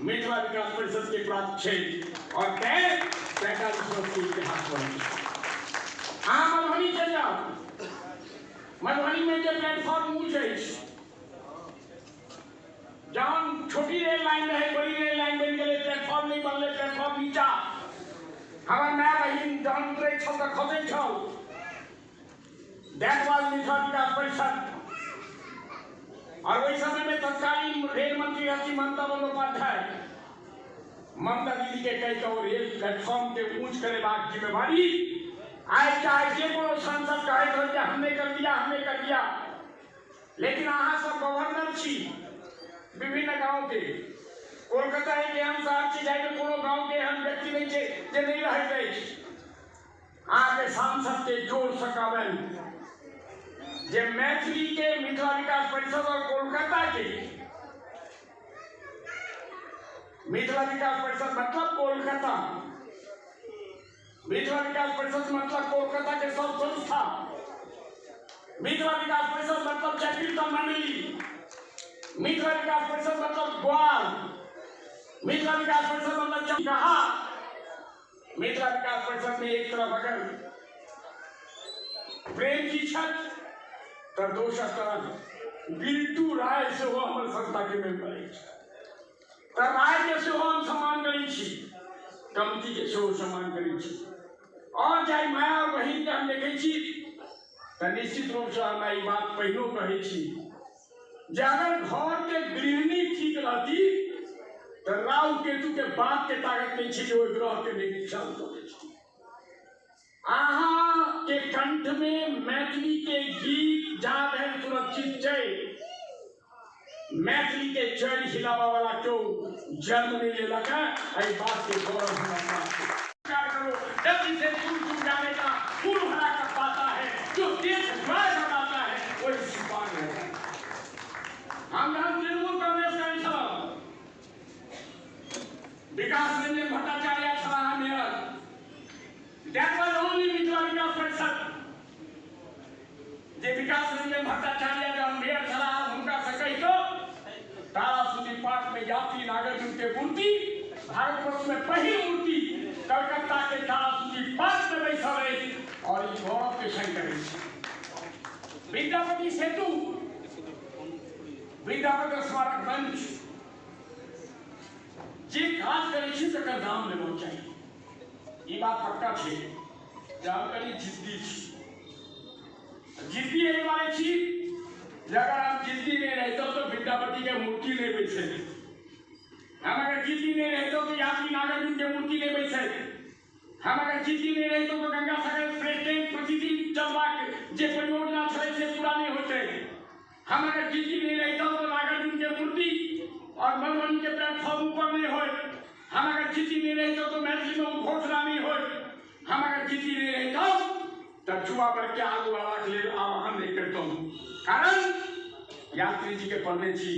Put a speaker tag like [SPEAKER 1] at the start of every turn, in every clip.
[SPEAKER 1] मिथिला विकास परिषद के प्राप्त છે और तय पैंतालीस वर्ष के इतिहास पर हाँ मधुबनी चल जाओ मधुबनी में जो प्लेटफॉर्म ऊंच है जहाँ छोटी रेल लाइन रहे बड़ी रेल लाइन बन गए प्लेटफॉर्म नहीं बनले प्लेटफॉर्म नीचा हमार माय बहिन जहाँ उतरे छल तऽ खसै छल दैट वाज मिथिला विकास परिषद और वही समय में तत्कालीन रेल मंत्री रहती ममता बंदोपाध्याय ममता दीदी के कह के रेल प्लेटफॉर्म के ऊंच करे बात जिम्मेवारी। आज चाहे जे कोनो सांसद कहे तो जे हमने कर दिया, हमने कर दिया। लेकिन अहाँ सब गवर्नर छी। विभिन्न गाँव के। कोलकाता एक एहन शहर छै जाहिमे कोनो गाँव के एहन व्यक्ति नहीं छै जे नहीं रहैत अछि। अहाँके सांसद के जोड़ सकाबल जे मैथिली के मिथिला विकास परिषद और कोलकाता के मिथिला विकास परिषद मतलब कोलकाता। मिथिला विकास परिषद मतलब कोलकाता के सब संस्था। मिथिला विकास परिषद मतलब जय कीर्तन मंडली। मिथिला विकास परिषद मतलब ग्वाल। मिथिला विकास परिषद मतलब कहा मिथिला विकास परिषद में एक तरफ़ अगर प्रेम की छत तो दोसर तरफ़ बिल्टू राय से वो हमर संस्था के मेंबर तऽ राय के सेहो हम सम्मान करै छी। कमिटी के सेहो सम्मान करै छी। और जाहि माया और बहिन के हम देखै छी, तऽ निश्चित रूप से हमरा ई बात पहिनो कहै छी जे अगर घर के गृहिणी ठीक रहती तो राहु केतु के बाप के ताकत नहीं छी जे ओहि ग्रह के निरीक्षण करै छी। अहाँ के कंठ में मैथिली के गीत जा रहे सुरक्षित छै मैथिली के चढ़ हिलावा वाला क्यों जन्म नहीं ले लगा? बात के गौरव भट्टाचार्य जब मेयर चला उनका सकई तो तारा सुनी पाठ में जाति नागार्जुन के मूर्ति भारतवर्ष में पहली मूर्ति कलकत्ता के तारा सुनी पाठ में बैठा रहे और इस गौरव के शंकर विद्यापति सेतु विद्यापति स्मारक मंच जी खास कर इसी तरह नाम लेना चाहिए ये बात पक्का छे जानकारी जिद्दी छे जिद्दी एहि बारे छी अगर हम जिद्दी नहीं रहते तो विद्यापति के मूर्ति नहीं बैठे हम अगर जिद्दी नहीं रहते तो यात्री नागार्जुन के मूर्ति नहीं बैठे हम अगर जिद्दी नहीं रहते तो गंगा सागर प्रेसिडेंट प्रतिदिन चलबाक जे परियोजना छलै से पूरा नहीं होते हम अगर जिद्दी नहीं रहते तो नागार्जुन के मूर्ति और मधुबनी के प्लेटफॉर्म ऊपर नहीं हो हम अगर जिद्दी नहीं रहते तो मैथिली में घोषणा नहीं हो हम अगर जिद्दी नहीं रहते चुआ पर के आगू बाबा के लिए आह्वान नहीं करता हूँ। कारण? यात्री जी के पढ़ने छी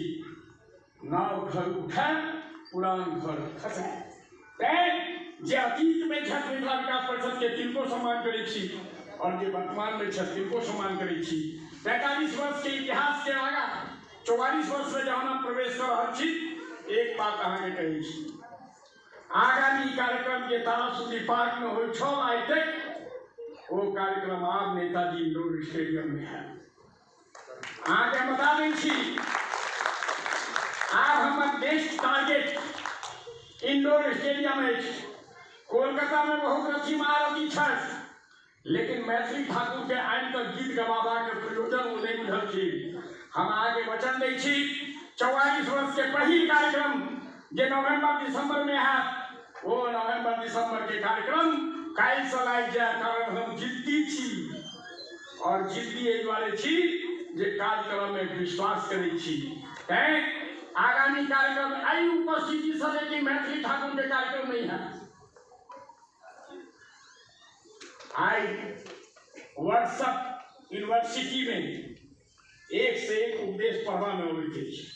[SPEAKER 1] नाव घर उठे, पुरान घर खसे जे अतीत में छठ मिथिला विकास परिषद के तिनको सम्मान करै छी और जे वर्तमान में छठ तिनको सम्मान करै छी पैंतालीस वर्ष के इतिहास के आगा, चौवालीस वर्ष में जहाँ प्रवेश कर रहल छी एक बात अहाँके कहै छी आगामी कार्यक्रम के तारा तारासुदी पार्क में होइ छल आइ तक वो कार्यक्रम आब नेताजी इंडोर स्टेडियम में है। अहाँके बता दै छी आब हमर नेक्स्ट टारगेट इंडोर स्टेडियम अछि कोलकाता में बहुत अच्छी महारथी छथि लेकिन मैथिली ठाकुर के आनि तक गीत गवाबाक प्रयोजन ओ नहि बुझल छी हम अहाँके वचन दै चौवालीस वर्ष के पहिल कार्यक्रम जो नवंबर दिसंबर में हैत वो नवंबर दिसंबर के कार्यक्रम काल्हि लागि जाय कारण हम जिद्दी छी। और जिद्दी एहि दुआरे छी जे कार्यक्रम में विश्वास करै छी। तैं आगामी कार्यक्रम एहि उपस्थिति से लेकिन मैथिली ठाकुर के कार्यक्रम नहीं है आई व्हाट्सएप यूनिवर्सिटी में एक से एक उपदेश पढ़वा में अछि।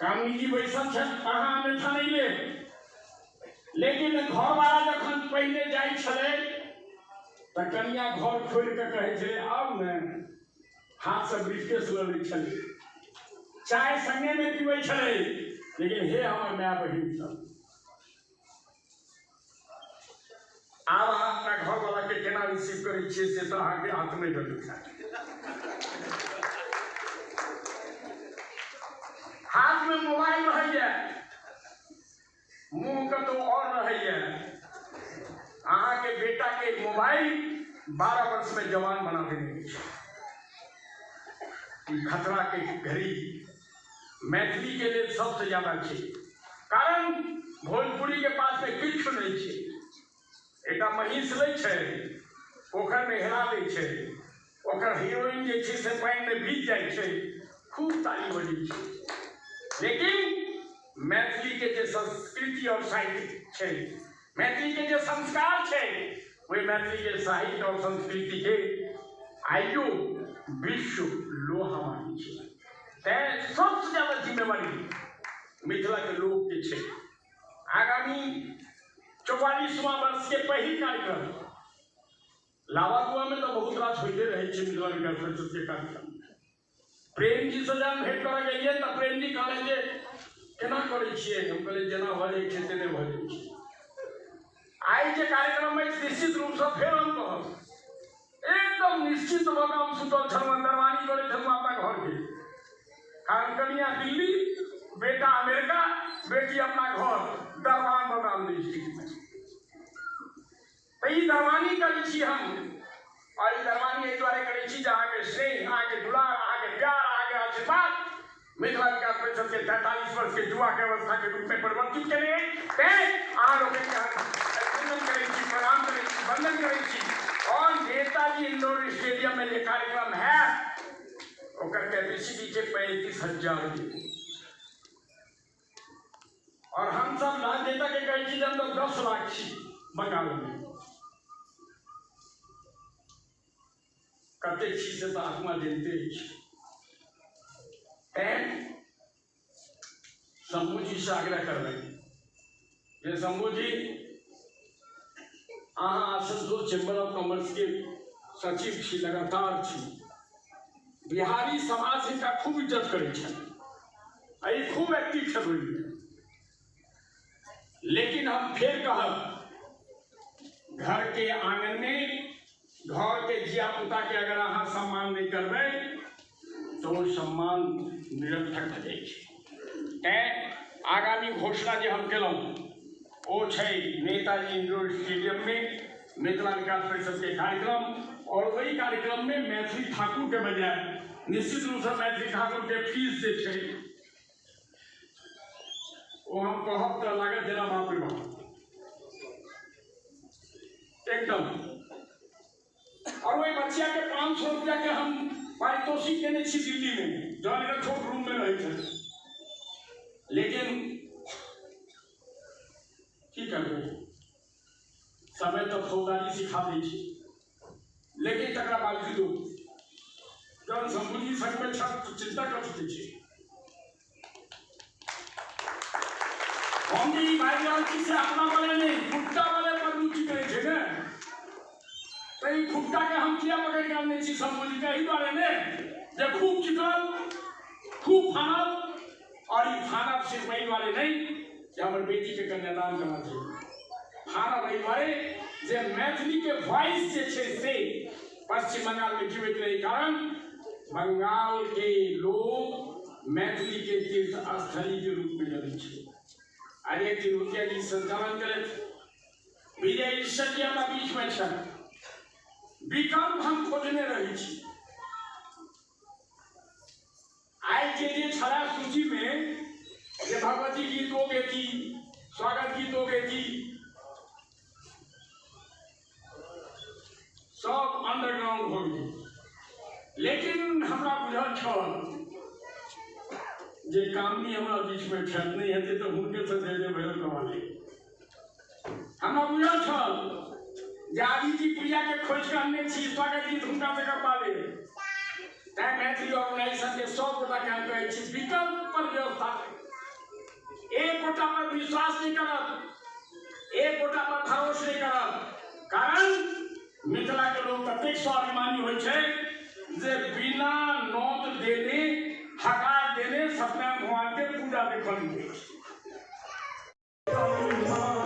[SPEAKER 1] कामनी जी बैसल अहाँ अन्यथा नहि लेब। लेकिन घरवाला जखन पहिने जाइ छलै तऽ कनिया घर खोलि कऽ कहै छलै आब ने हाथ से ब्रिफकेस लै चाय संगे में पीबै लेकिन हे हमर माय बहिन सब। आब अहाँ अपना घरवाला के केना रिसीव करै छियै, से तऽ अहाँके हाथ नहि भेटत हाथ में मोबाइल रहैया। मुँह कतौ और रहैया अहाँके बेटा के मोबाइल बारह वर्ष में जवान बना देने खतरा के घड़ी मैथिली के लेल सबसे ज़्यादा छै कारण भोजपुरी के पास में किछु नहीं छै। एकटा महींस लै पोखर में हेरा दै छै। ओकर हीरोइन जे छै से पानी में भीज जाइ छै। खूब ताली बजै छै। लेकिन मैथिलीके जो संस्कृति और साहित्य मैथिली के जो संस्कार छै मैथिली के साहित्य और संस्कृति के आइयो विश्व लोहा मानै छै। सबसे ज़्यादा जिम्मेवारी मिथिला के लोग के छे, आगामी चौवालीसवा वर्षके पहली कार्यक्रम लावादुआमे तो बहुत रास होइते रहे छे मिथिला विकास परिषदके कार्यक्रम। प्रेमजीसँ भेंट करा गई है तो प्रेम जी कहा केना करै छियै हम कहलियै जेना भऽ जाइ छै तेने भऽ छै आइ जे कार्यक्रम अछि निश्चित रूप से फेर हम कहब एकदम निश्चित भऽ हम सुतल छलहुँ दरवानी करै छलहुँ अपना घर के। कारण कनिया दिल्ली, बेटा अमेरिका, बेटी अपना घर दरबान बदाम डिस्ट्रिक्ट में तऽ ई दरवानी करै छी हम, और ई दरवानी एहि दुआरे करै छी जे अहाँके स्नेह अहाँके दुलार अहाँके प्यार अहाँके आशीर्वाद मिथिला विकास परिषद के तैंतालीस वर्ष के युवा के अवस्था के रूप में परिवर्तित केने तैं अहाँ लोगन के हम अभिनंदन करै छी प्रणाम करै वंदन करै और नेताजी इंडोर स्टेडियम में कार्यक्रम है। ओकर कैपेसिटी छै पैंतीस हज़ार के और हम सब राजनेता के छी जे, हम तो दस लाख छी बंगाल में। कते छी से तऽ आत्मा जनते तैं शंभू जी से आग्रह करबै जे शंभू जी अहाँ आसनसोल चेम्बर ऑफ़ कॉमर्स के सचिव छी, लगातार छी। बिहारी समाज हिनका खूब इज़्ज़त करै छनि आ खूब एक्टिव छथि लेकिन हम फिर कहब, घर के आँगन में, घर के धिया पुता के अगर अहाँ सम्मान नहीं करबै तो सम्मान निरर्थक भऽ जाइ तैं आगामी घोषणा जे हम केलहुँ ओ नेताजी इंडोर स्टेडियम में मिथिला विकास परिषद के कार्यक्रम और वही कार्यक्रम में मैथिली ठाकुर के बजाय निश्चित रूप से मैथिली ठाकुर के फ़ीस जे छै हम कहब तऽ लागत जेना बाप। एकदम। और वही बच्चिया के पाँच सौ रुपया के हम पारितोषिक देने छी दिल्ली में जौन एकर छोट रूम में रहै छै लेकिन की करबै समय तो फौजदारी सिखा दै छै लेकिन तकरा बावजूदो जौन शंभूजी संग में छथ तऽ चिंता कर सकै छै हम भी भाई जान की से अपना वाले नहीं खुट्टा तो ई खुट्टा के हम किया पकड़ के आनने छी शंभूजी के एहि दुआरे ने जे खूब चिकन खूब फानल और ये फाना सिर्फ़ वही वाले नहीं कि हमारे बेटी के कन्यादान करना चाहिए फाना वही वाले, जे मैथिली के वॉइस जे छे से पश्चिम बंगाल में जीवित रहे कारण, बंगाल के लोग मैथिली के तीर्थ स्थली के रूप में जनै छै दिन मुखिया जी संचालन करैत विजय ईश्वर जी हमरा बीच में छल विकल्प हम खोजने रही छी आइ के जे छड़ा सूची में जे भगवती गीत हो बेटी स्वागत गीत हो बेटी सब अंडरग्राउंड हो गेल लेकिन हमरा बुझल छल जे कामनी हमरा बीच में छल नहीं हेतै तऽ हुनके से धैर्य भैरव करवा ले जे आदित्य प्रिया के खोज के अनने छी स्वागत गीत हुनका से करवा ले तैं मैथिली ऑर्गेनाइजेशन के सब गोटा के हम कहै छी विकल्प पर व्यवस्था करी। एक गोटा पर विश्वास नहीं करब एक गोटा पर भरोस नहीं करब कारण मिथिला के लोग कतेक स्वाभिमानी होइ छै जे बिना नोत देने, हकार देने सत्यनारायण भगवान के पूजा देखल नहीं
[SPEAKER 2] प्राण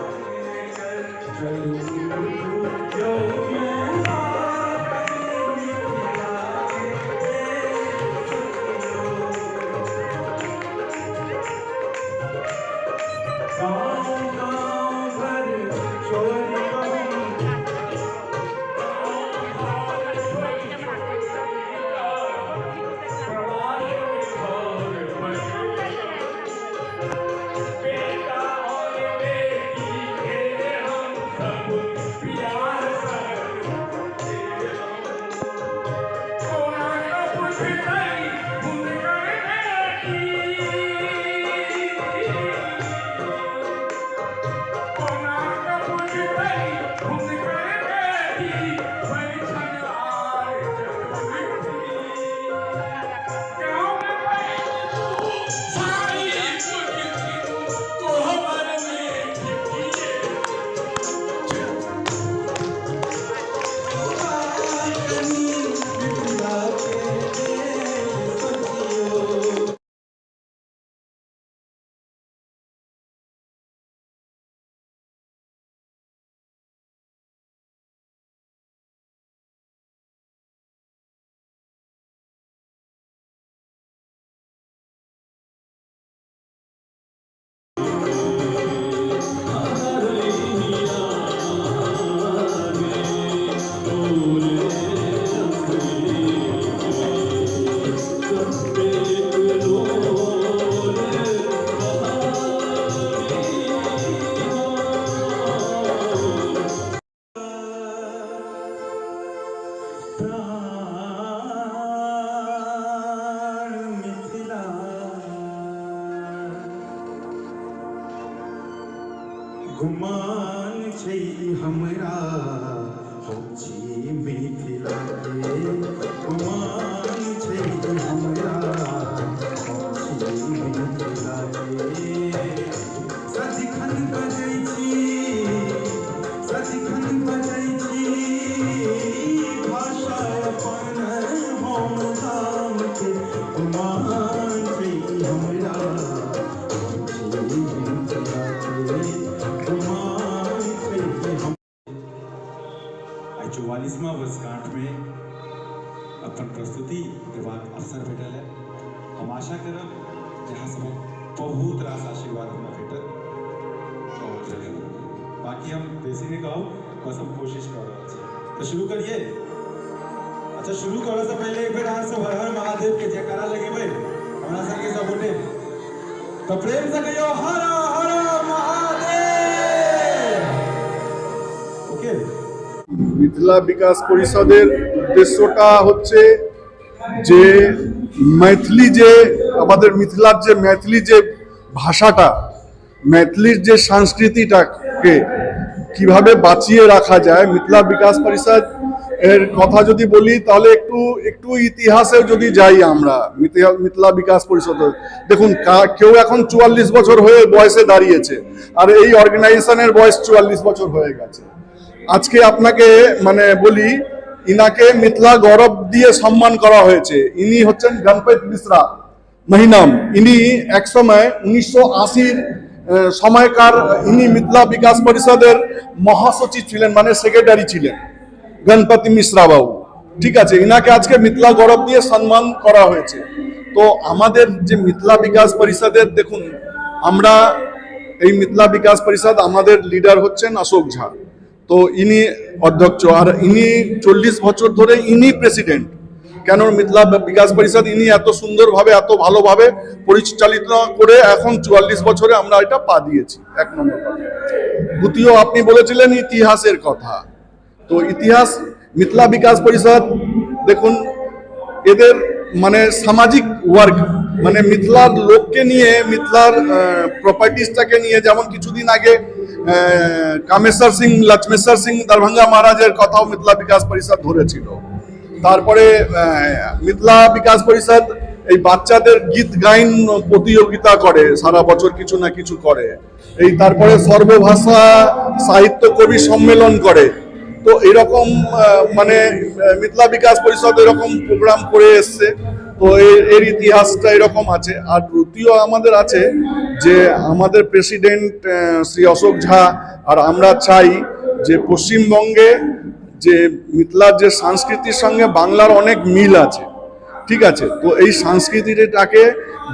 [SPEAKER 2] गुमान छै हमरा हो मिथिला के गुमान
[SPEAKER 3] आशा करब जहाँ सबक बहुत रास आशीर्वाद हमरा भेटत और बाकी हम बेसी नहीं कहब बस हम कोशिश कर रहल छी तो शुरू करिए अच्छा शुरू करे से पहले एक बेर अहाँ सब हर हर महादेव के जयकारा लगेबै हमरा संगे सब गोटे तो प्रेम से कहियो हर हर महादेव ओके
[SPEAKER 4] মিথিলা বিকাশ পরিষদের উদ্দেশ্যটা হচ্ছে যে ম্যাথলি যে, আমাদের মিথিলার যে ম্যাথলি যে ভাষাটা ম্যাথলির যে সংস্কৃতিটাকে কীভাবে বাঁচিয়ে রাখা যায় মিথলা বিকাশ পরিষদ এর কথা যদি বলি, তাহলে একটু একটু ইতিহাসেও যদি যাই আমরা, মিথলা বিকাশ পরিষদ। দেখুন কেউ এখন চুয়াল্লিশ বছর হয়ে বয়সে দাঁড়িয়েছে, আর এই অর্গানাইজেশনের বয়স চুয়াল্লিশ বছর হয়ে গেছে। আজকে আপনাকে মানে বলি ইনাকে মিথলা গৌরব দিয়ে সম্মান করা হয়েছে। ইনি হচ্ছেন গণপত মিশ্রা। মহিনাম, ইনি এক সময় উনিশশো আশির সময়কার ইনি মিথলা বিকাশ পরিষদের মহাসচিব ছিলেন মানে সেক্রেটারি ছিলেন, গণপতি মিশ্রা বাবু। ঠিক আছে, ইনাকে আজকে মিথলা গৌরব দিয়ে সম্মান করা হয়েছে। তো আমাদের যে মিথলা বিকাশ পরিষদের, দেখুন, আমরা এই মিথলা বিকাশ পরিষদ আমাদের লিডার হচ্ছেন অশোক ঝা। তো ইনি অধ্যক্ষ, আর ইনি চল্লিশ বছর ধরে ইনি প্রেসিডেন্ট কেন মিথিলা বিকাশ পরিষদ ইনি এত সুন্দরভাবে, এত ভালোভাবে পরিচালিত করে এখন চুয়াল্লিশ বছরে আমরা এটা পা দিয়েছি। এক নম্বর কথা। দ্বিতীয়, আপনি বলেছিলেন ইতিহাসের কথা। তো ইতিহাস, মিথিলা বিকাশ পরিষদ, দেখুন, এদের মানে সামাজিক ওয়ার্ক মানে মিথিলার লোককে নিয়ে, মিথিলার প্রপার্টিসটাকে নিয়ে যেমন কিছুদিন আগে কামেশ্বর সিং, লক্ষ্মেশ্বর সিং দরভঙ্গা মহারাজের কথাও মিথিলা বিকাশ পরিষদ ধরেছিল। তারপরে মিথিলা বিকাশ পরিষদ এই বাচ্চাদের গীত গাইন প্রতিযোগিতা করে, সারা বছর কিছু না কিছু করে। এই তারপরে সর্বভাষা সাহিত্য কবি সম্মেলন করে। তো এরকম মানে মিথিলা বিকাশ পরিষদ এরকম প্রোগ্রাম করে এসছে। তো এর ইতিহাসটা এরকম আছে। আর দ্বিতীয় আমাদের আছে যে আমাদের প্রেসিডেন্ট শ্রী অশোক ঝা, আর আমরা চাই যে পশ্চিমবঙ্গে যে মিথিলার যে সংস্কৃতির সঙ্গে বাংলার অনেক মিল আছে। ঠিক আছে? তো এই সংস্কৃতিটাকে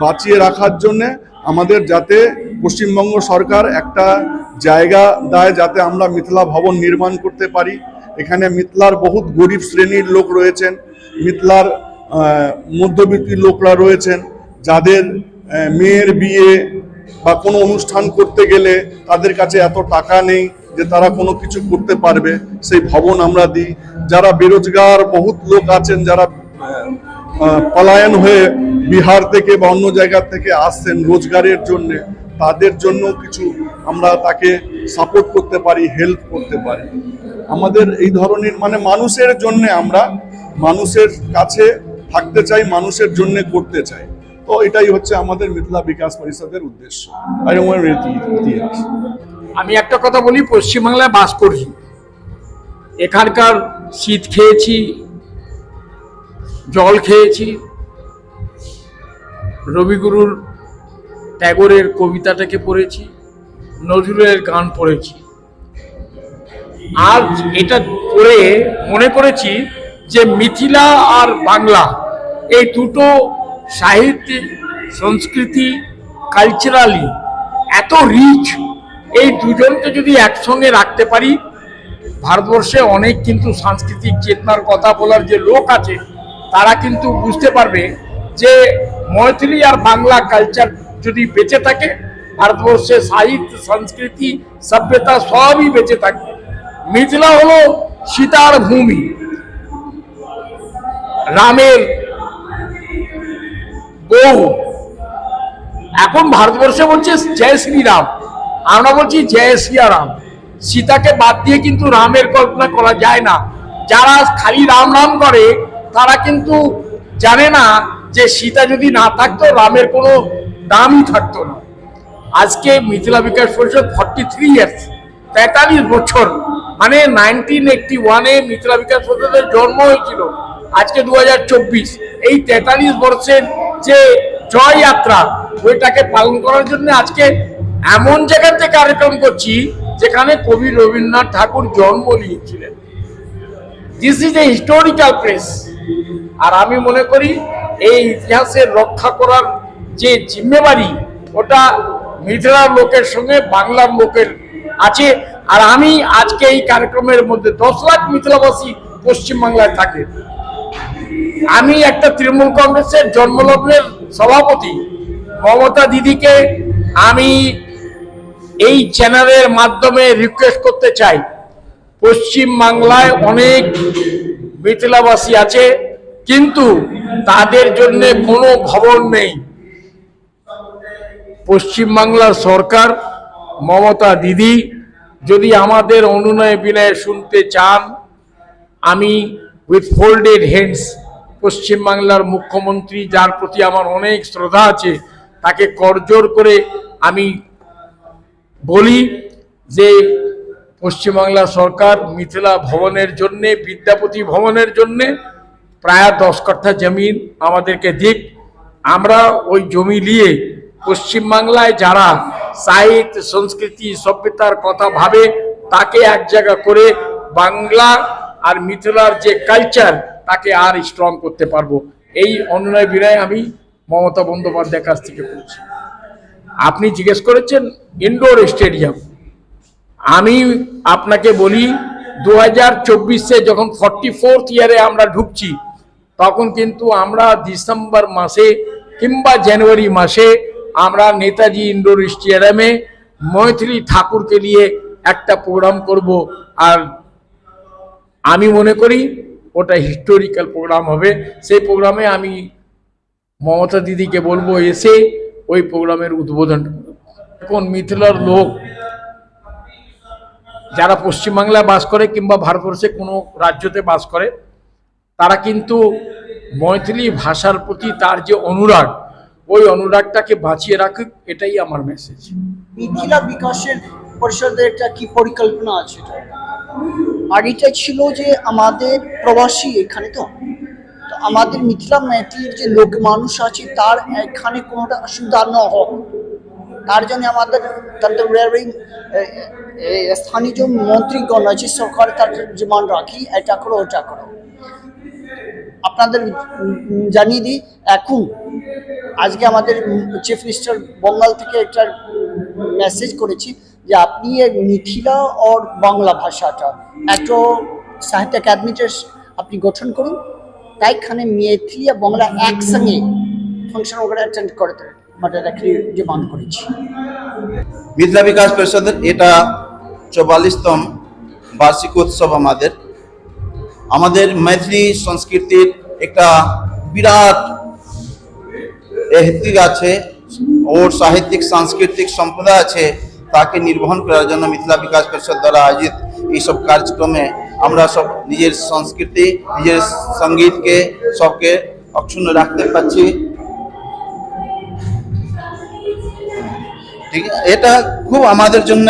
[SPEAKER 4] বাঁচিয়ে রাখার জন্যে আমাদের যাতে পশ্চিমবঙ্গ সরকার একটা জায়গা দেয় যাতে আমরা মিথিলা ভবন নির্মাণ করতে পারি। এখানে মিথিলার বহুত গরিব শ্রেণির লোক রয়েছেন। মিথিলার মধ্যবিত্ত লোকরা রয়েছেন, যাদের মেয়ের বিয়ে বা কোনো অনুষ্ঠান করতে গেলে তাদের কাছে এত টাকা নেই যে তারা কোনো কিছু করতে পারবে, সেই ভবন আমরা দিই। যারা বেরোজগার, বহুত লোক আছেন যারা পলায়ন হয়ে বিহার থেকে বা অন্য জায়গা থেকে আসছেন রোজগারের জন্যে, তাদের জন্য কিছু আমরা তাকে সাপোর্ট করতে পারি হেল্প করতে পারি। আমাদের এই ধরনের মানে মানুষের জন্য আমরা, মানুষের কাছে থাকতে চাই, মানুষের জন্য করতে চাই। তো এটাই হচ্ছে আমাদের মিথিলা বিকাশ পরিষদের উদ্দেশ্য। ইতিহাস
[SPEAKER 5] আমি একটা কথা বলি, পশ্চিমবাংলায় বাস করছি। এখানকার শীত খেয়েছি, জল খেয়েছি। রবিগুরুর ট্যাগরের কবিতাটাকে পড়েছি, নজরুলের গান পড়েছি। আর এটা পড়ে মনে করেছি যে মিথিলা আর বাংলা এই দুটো সাহিত্যে, সংস্কৃতি কালচারালি এত রিচ এই দুজনকে যদি একসঙ্গে রাখতে পারি, ভারতবর্ষে অনেক কিন্তু সাংস্কৃতিক চেতনার কথা বলার যে লোক আছে, তারা কিন্তু বুঝতে পারবে যে মৈথিলি আর বাংলা কালচার যদি বেঁচে থাকে, ভারতবর্ষে সাহিত্য, সংস্কৃতি, সভ্যতা সবই বেঁচে থাকবে। মিথিলা হলো সীতার ভূমি। রামের এখন ভারতবর্ষে বলছে জয় শ্রীরাম। আমরা বলছি জয় শ্রীরাম সীতাকে বাদ দিয়ে কিন্তু রামের কল্পনা করা যায় না। যারা খালি রাম রাম করে, তারা কিন্তু জানে না যে সীতা যদি না থাকতো, রামের কোনো দামই থাকতো না। আজকে মিথিলা বিকাশ পরিষদ ফর্টি থ্রি ইয়ার্স তেতাল্লিশ বছর মানে নাইনটিন এইটটি ওয়ানে মিথিলা বিকাশ পরিষদের জন্ম হয়েছিল। আজকে দু হাজার চব্বিশ, এই তেতাল্লিশ বর্ষের যে জয় যাত্রা ওইটাকে পালন করার জন্য আজকে এমন জায়গাতে কার্যক্রম করছি যেখানে কবি রবীন্দ্রনাথ ঠাকুর জন্ম নিয়েছিলেন। This is a historical place আর আমি মনে করি এই ইতিহাসের রক্ষা করার যে জিম্মেবারি, ওটা মিথিলার লোকের সঙ্গে বাংলার লোকের আছে। আর আমি আজকে এই কার্যক্রমের মধ্যে দশ লাখ মিথিলাবাসী পশ্চিমবাংলায় থাকে। আমি একটা তৃণমূল কংগ্রেসের জন্মলগ্নের সভাপতি, মমতা দিদিকে আমি এই চ্যানেলের মাধ্যমে রিকোয়েস্ট করতে চাই। পশ্চিম বাংলায় অনেক মিথিলাবাসী আছে, কিন্তু তাদের জন্য কোনো ভবন নেই। পশ্চিম বাংলার সরকার, মমতা দিদি, যদি আমাদের অনুনয় বিনয় শুনতে চান, আমি উইথ ফোল্ডেড হ্যান্ডস পশ্চিমবাংলার মুখ্যমন্ত্রী, যার প্রতি আমার অনেক শ্রদ্ধা আছে, তাকে করজোর করে আমি বলি যে পশ্চিমবাংলা সরকার মিথিলা ভবনের জন্যে, বিদ্যাপতি ভবনের জন্যে প্রায় দশ কাঠা জমিন আমাদেরকে দিক। আমরা ওই জমি নিয়ে পশ্চিমবাংলায় যারা সাহিত্য, সংস্কৃতি, সভ্যতার কথা ভাবে, তাকে এক জায়গা করে বাংলা আর মিথিলার যে কালচার তাকে আর স্ট্রং করতে পারব। এই অনুনয় বিনয় আমি মমতা বন্দ্যোপাধ্যায়ের কাছ থেকে করছি। আপনি জিজ্ঞেস করেছেন, ইনডোর স্টেডিয়াম। আমি আপনাকে বলি দু হাজার চব্বিশে যখন ফর্টি ফোর্থ ইয়ারে আমরা ঢুকছি, তখন কিন্তু আমরা ডিসেম্বর মাসে কিংবা জানুয়ারি মাসে আমরা নেতাজি ইনডোর স্টেডিয়ামে মৈথিলি ঠাকুরকে নিয়ে একটা প্রোগ্রাম করব। আর আমি মনে করি ওটা হিস্টোরিক্যাল প্রোগ্রাম হবে। সেই প্রোগ্রামে আমি মমতা দিদিকে বলব এসে ওই প্রোগ্রামের উদ্বোধন। এখন মিথিলার লোক যারা পশ্চিমবাংলায় বাস করে কিংবা ভারতবর্ষে কোনো রাজ্যতে বাস করে, তারা কিন্তু মৈথিলি ভাষার প্রতি তার যে অনুরাগ, ওই অনুরাগটাকে বাঁচিয়ে রাখুক, এটাই আমার মেসেজ
[SPEAKER 6] মিথিলা বিকাশের পরিষদের একটা কি পরিকল্পনা আছে? এটা ছিল যে আমাদের প্রবাসী এখানে তো। তো আমাদের মিথিলা মেটির যে লোক মানুষ আছে, তার এখানে কোনোটা অসুবিধা না হোক তার জন্য আমাদের তাদের স্থানীয় যে মন্ত্রীগণ আছে, সরকার তার জীবন রাখি, এটা করো, ওটা করো। আপনাদের জানিয়ে দিই, এখন আজকে আমাদের চিফ মিনিস্টার বঙ্গাল থেকে একটা মেসেজ করেছি যে আপনি মিথিলা ওর বাংলা ভাষাটা, এত সাহিত্য একাডেমিটার আপনি গঠন করুন, তাইখানে মেথিলি আর বাংলা একসঙ্গে ফাংশন ওখানে অ্যাটেন্ড করতে মানে ডিমান্ড করেছি।
[SPEAKER 7] মিথিলা বিকাশ পরিষদের এটা চৌবাল্লিশতম বার্ষিক উৎসব আমাদের। আমাদের মৈথিলি সংস্কৃতির একটা বিরাট এহতিক আছে, ওর সাহিত্যিক, সাংস্কৃতিক সম্প্রদায় আছে তাকে নির্বহন করার জন্য মিথিলা বিকাশ পরিষদ দ্বারা আয়োজিত এইসব কার্যক্রমে আমরা সব নিজের সংস্কৃতি নিজের সঙ্গীতকে সবকে অক্ষুণ্ণ রাখতে পারছি। ঠিক এটা খুব আমাদের জন্য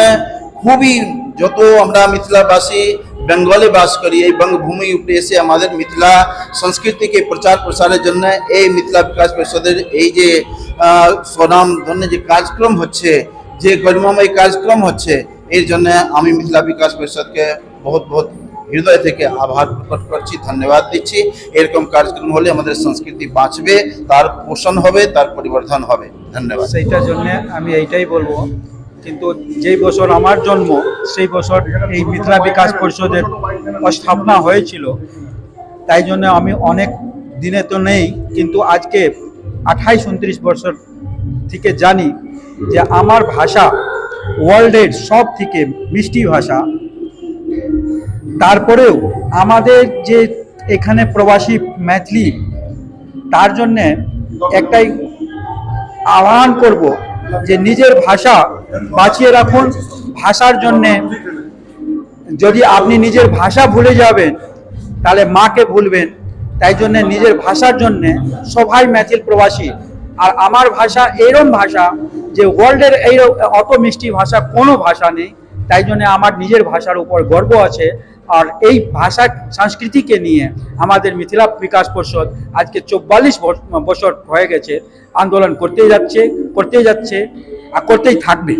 [SPEAKER 7] খুবই যত আমরা মিথিলাবাসী বেঙ্গলে বাস করি এই বঙ্গভূমি উপরে এসে আমাদের মিথিলা সংস্কৃতিকে প্রচার প্রসারের জন্য এই মিথিলা বিকাশ পরিষদের এই যে আহ, স্বনাম ধন্য যে কার্যক্রম হচ্ছে যে গরিমাময় কার্যক্রম হচ্ছে, এর জন্য আমি মিথিলা বিকাশ পরিষদকে বহুত বহুত হৃদয় থেকে আভার প্রকট করছি, ধন্যবাদ দিচ্ছি। এরকম কার্যক্রম হলে আমাদের সংস্কৃতি বাঁচবে, তার পোষণ হবে, তার পরিবর্তন হবে। ধন্যবাদ।
[SPEAKER 8] সেইটার জন্য আমি এইটাই বলব, কিন্তু যেই বছর আমার জন্ম, সেই বছর এই মিথিলা বিকাশ পরিষদের স্থাপনা হয়েছিল, তাই জন্য আমি অনেক দিনে তো নেই, কিন্তু আজকে আঠাইশ, উনত্রিশ বছর থেকে জানি যে আমার ভাষা ওয়ার্ল্ডের সব থেকে মিষ্টি ভাষা। তারপরেও আমাদের যে এখানে প্রবাসী ম্যাথলি, তার জন্যে একটাই আহ্বান করব যে নিজের ভাষা বাঁচিয়ে রাখুন। ভাষার জন্যে যদি আপনি নিজের ভাষা ভুলে যাবেন, তাহলে মাকে ভুলবেন। তাই জন্য নিজের ভাষার জন্যে সবাই ম্যাথিল প্রবাসী। আর আমার ভাষা এরম ভাষা যে ওয়ার্ল্ডের এই অত মিষ্টি ভাষা কোনো ভাষা নেই। তাই জন্য আমার নিজের ভাষার উপর গর্ব আছে। আর এই ভাষা সংস্কৃতিকে নিয়ে আমাদের মিথিলা বিকাশ পরিষদ আজকে চব্বাল্লিশ বছর হয়ে গেছে। আন্দোলন করতেই যাচ্ছে করতেই যাচ্ছে, আর করতেই থাকবে।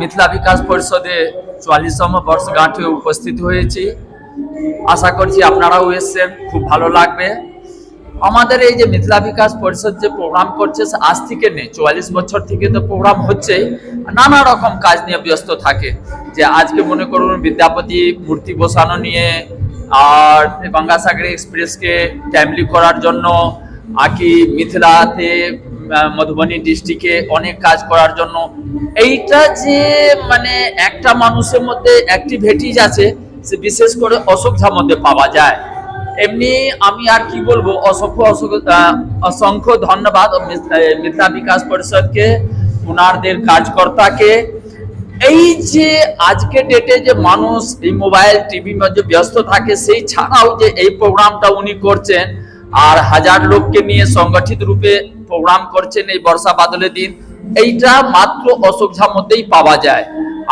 [SPEAKER 9] মিথিলা বিকাশ পরিষদে চুয়াল্লিশতম বর্ষগাঁঠে উপস্থিত হয়েছি। আশা করছি আপনারাও এসছেন, খুব ভালো লাগবে। আমাদের এই যে মিথিলা বিকাশ পরিষদ যে প্রোগ্রাম করছে আজ থেকে নেই, চুয়াল্লিশ বছর থেকে তো প্রোগ্রাম হচ্ছেই। নানা রকম কাজ নিয়ে ব্যস্ত থাকে। যে আজকে মনে করুন বিদ্যাপতি মূর্তি বসানো নিয়ে, আর গঙ্গাসাগর এক্সপ্রেসকে টাইমলি করার জন্য আকি মিথিলাতে মধুবনী ডিস্ট্রিক্টে অনেক কাজ করার জন্য। এইটা যে মানে একটা মানুষের মধ্যে অ্যাক্টিভিটিস আছে, সে বিশেষ করে অসুবিধার মধ্যে পাওয়া যায়। এমনি আমি আর কি বলব অসংখ্য অসংখ্য ধন্যবাদ মিথ- আহ, মিথিলা বিকাশ পরিষদকে ওনারদের কাজকর্তাকে। এই যে আজকে ডেটে যে মানুষ এই মোবাইল টিভির মধ্যে ব্যস্ত থাকে সেই ছাড়াও যে এই প্রোগ্রামটা উনি করছেন আর হাজার লোককে নিয়ে সংগঠিত রূপে প্রোগ্রাম করছেন এই বর্ষা বাদলের দিন এইটা মাত্র অশোক ঝা মধ্যেই পাওয়া যায়।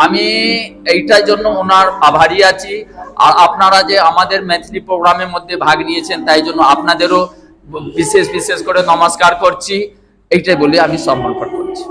[SPEAKER 9] আমি এইটার জন্য ওনার আভারী আছি। আর আপনারা যে আমাদের ম্যাথলি প্রোগ্রামের মধ্যে ভাগ নিয়েছেন, তাই জন্য আপনাদেরও বিশেষ বিশেষ করে নমস্কার করছি। এইটাই বলে আমি সম্মান করছি।